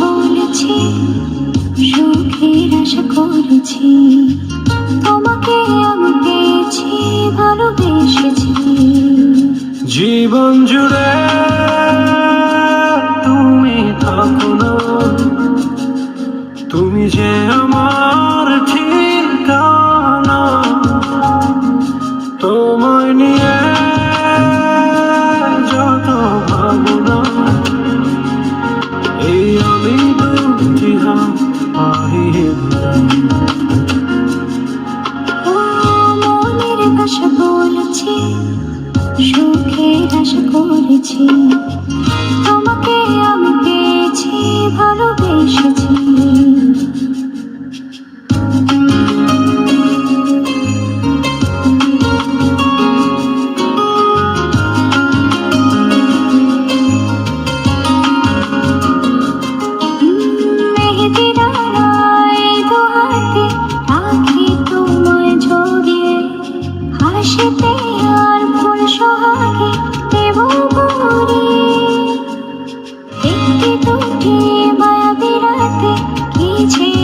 করেছি সুখের আশা করেছি। তোমাকে আমি পেয়েছি, ভালোবেসেছি। জীবন জুড়ে তুমি থাকো না। তুমি যে আমার ঠিকানা হাত পাড়িয়ে দিলাম মনের ভাষা বলেছি সুখের আশা করেছি। তোমাকে আমি পেয়েছি ভালোবেসেছি।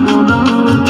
Oh no.